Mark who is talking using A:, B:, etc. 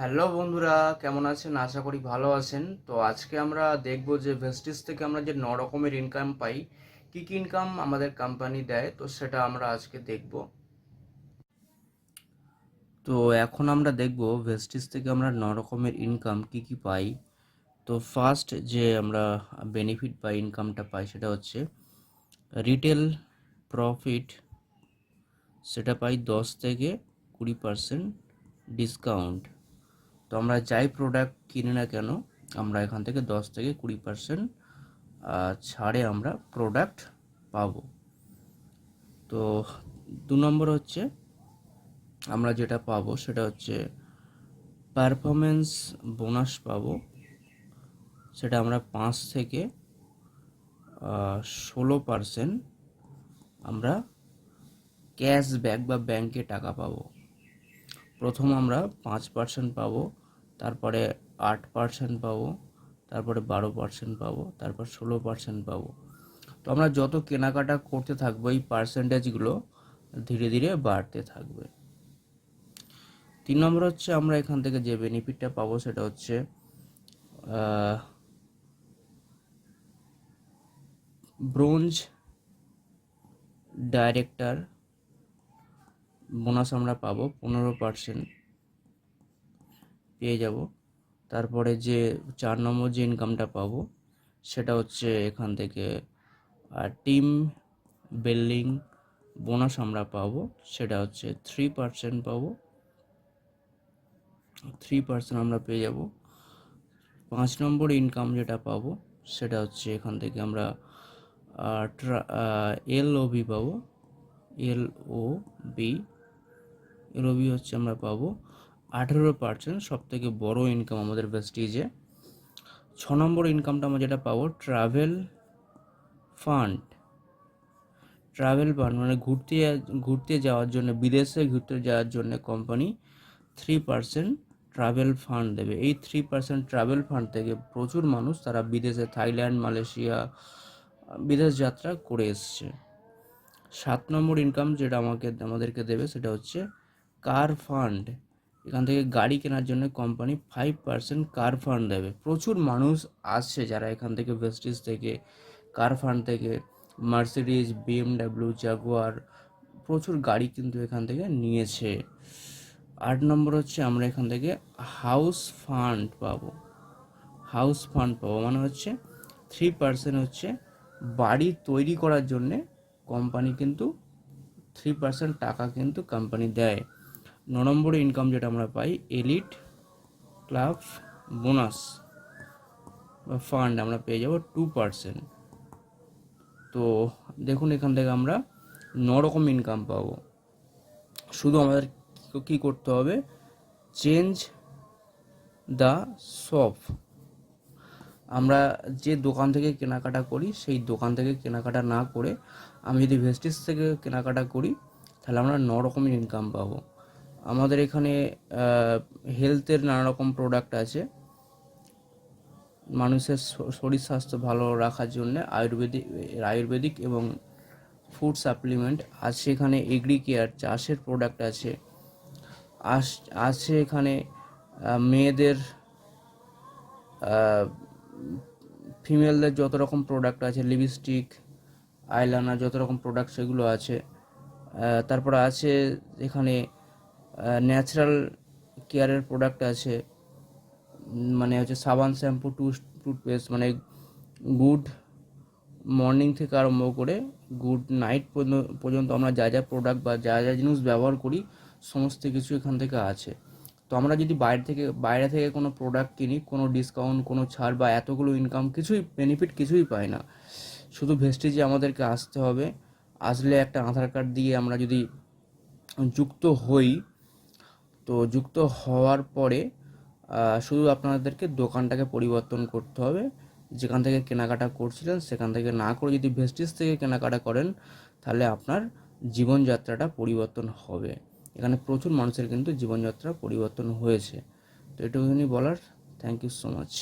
A: Hello বন্ধুরা, কেমন আছেন? আশা করি ভালো আছেন। তো আজকে আমরা দেখব যে ভেস্টিজ থেকে আমরা যে ন রকমের ইনকাম পাই, কি কি ইনকাম আমাদের কোম্পানি দেয়, তো সেটা আমরা আজকে দেখব। তো এখন আমরা দেখব ভেস্টিজ থেকে আমরা ন রকমের ইনকাম কি কি পাই। তো ফার্স্ট যে আমরা বেনিফিট বা ইনকামটা পাই, সেটা হচ্ছে রিটেল প্রফিট সেটা পাই দশ থেকে কুড়ি পার্সেন্ট ডিসকাউন্ট তো আমরা যাই প্রোডাক্ট কিনি না কেন, আমরা এখান থেকে দশ থেকে কুড়ি পার্সেন্ট ছাড়ে আমরা প্রোডাক্ট পাবো। তো দু নম্বর হচ্ছে, আমরা যেটা পাবো সেটা হচ্ছে পারফরমেন্স বোনাস পাবো। সেটা আমরা পাঁচ থেকে ষোলো পার্সেন্ট আমরা ক্যাশব্যাক বা ব্যাংকে টাকা পাবো। প্রথম আমরা পাঁচ পার্সেন্ট পাবো। তারপরে আট পার্সেন্ট পাবো, তারপরে বারো পার্সেন্ট পাবো, তারপর ষোলো পার্সেন্ট পাবো। তো আমরা যত কেনাকাটা করতে থাকব, এই পার্সেন্টেজগুলো ধীরে ধীরে বাড়তে থাকবে। তিন নম্বর হচ্ছে আমরা এখান থেকে যে বেনিফিটটা পাবো সেটা হচ্ছে ব্রোঞ্জ ডাইরেক্টর বোনাস আমরা পাবো পনেরো পার্সেন্ট পেয়ে যাব। তারপরে যে চার নম্বর যে ইনকামটা পাবো, সেটা হচ্ছে এখান থেকে টিম বিল্ডিং বোনাস আমরা পাবো, সেটা হচ্ছে থ্রি পার্সেন্ট পাবো। থ্রি পার্সেন্ট আমরা পেয়ে যাব। পাঁচ নম্বর ইনকাম যেটা পাবো, সেটা হচ্ছে এখান থেকে আমরা এল ও বি পাবো। এল ও বি এল ও বি হচ্ছে আমরা পাবো আঠেরো পার্সেন্ট সব থেকে বড়ো ইনকাম আমাদের ভেস্টিজে ছ নম্বর ইনকামটা আমরা যেটা পাবো ট্রাভেল ফান্ড ট্রাভেল ফান্ড মানে ঘুরতে ঘুরতে যাওয়ার জন্য, বিদেশে ঘুরতে যাওয়ার জন্য company three percent travel fund দেবে। এই থ্রি পার্সেন্ট ট্রাভেল ফান্ড থেকে প্রচুর মানুষ তারা বিদেশে, থাইল্যান্ড, মালয়েশিয়া, বিদেশ যাত্রা করে এসছে। সাত নম্বর ইনকাম যেটা আমাকে, আমাদেরকে দেবে সেটা হচ্ছে কার ফান্ড এখান থেকে গাড়ি কেনার জন্য company five percent car fund দেবে। প্রচুর মানুষ আসছে যারা এখান থেকে ভেস্টিজ থেকে কার ফান্ড থেকে মার্সিডিজ বিএমডাব্লিউ জাগুয়ার প্রচুর গাড়ি কিন্তু এখান থেকে নিয়েছে। আট নম্বর হচ্ছে আমরা এখান থেকে হাউস ফান্ড পাবো। হাউস ফান্ড পাবো মানে হচ্ছে থ্রি পার্সেন্ট হচ্ছে বাড়ি তৈরি করার জন্যে কোম্পানি কিন্তু থ্রি পার্সেন্ট টাকা কিন্তু কোম্পানি দেয়। ন নম্বরে ইনকাম যেটা আমরা পাই এলিট ক্লাব বোনাস বা ফান্ড আমরা পেয়ে যাব টু পার্সেন্ট তো দেখুন এখান থেকে আমরা ন রকম ইনকাম পাবো। শুধু আমাদের কী করতে হবে? চেঞ্জ দ্য শপ আমরা যে দোকান থেকে কেনাকাটা করি, সেই দোকান থেকে কেনাকাটা না করে, আমি যদি ভেস্টিস থেকে কেনাকাটা করি, তাহলে আমরা ন রকমের ইনকাম পাবো। আমাদের এখানে হেলথের নানা রকম প্রোডাক্ট আছে। মানুষের শরীর স্বাস্থ্য ভালো রাখার জন্য আয়ুর্বেদিক আয়ুর্বেদিক এবং ফুড সাপ্লিমেন্ট আছে এখানে এগ্রি কেয়ার চাষের প্রোডাক্ট আছে। আছে এখানে মেয়েদের ফিমেলদের যত রকম প্রোডাক্ট আছে লিপস্টিক আইলানার যত রকম প্রোডাক্ট সেগুলো আছে। তারপর আছে এখানে ন্যাচারাল কেয়ারের প্রোডাক্ট আছে মানে হচ্ছে সাবান শ্যাম্পু টু টুথপেস্ট মানে গুড মর্নিং থেকে আরম্ভ করে গুড নাইট পর্যন্ত আমরা যা যা প্রোডাক্ট বা যা যা জিনিস ব্যবহার করি, সমস্ত কিছু এখান থেকে আছে। তো আমরা যদি বাইরে থেকে বাইরে থেকে কোনো প্রোডাক্ট কিনি, কোনো ডিসকাউন্ট কোনো ছাড় বা এতগুলো ইনকাম কিছুই বেনিফিট কিছুই পাই না। শুধু ভেস্টেজে আমাদেরকে আসতে হবে। আসলে একটা আধার কার্ড দিয়ে আমরা যদি যুক্ত হই তো যুক্ত হওয়ার পরে শুধু আপনাদেরকে দোকানটাকে পরিবর্তন করতে হবে। যেখান থেকে কেনাকাটা করছিলেন, সেখান থেকে না করে যদি ভেস্টিজ থেকে কেনাকাটা করেন, তাহলে আপনার জীবনযাত্রাটা পরিবর্তন হবে। এখানে প্রচুর মানুষের কিন্তু জীবনযাত্রা পরিবর্তন হয়েছে। তো এটুকুনি বলার। Thank you so much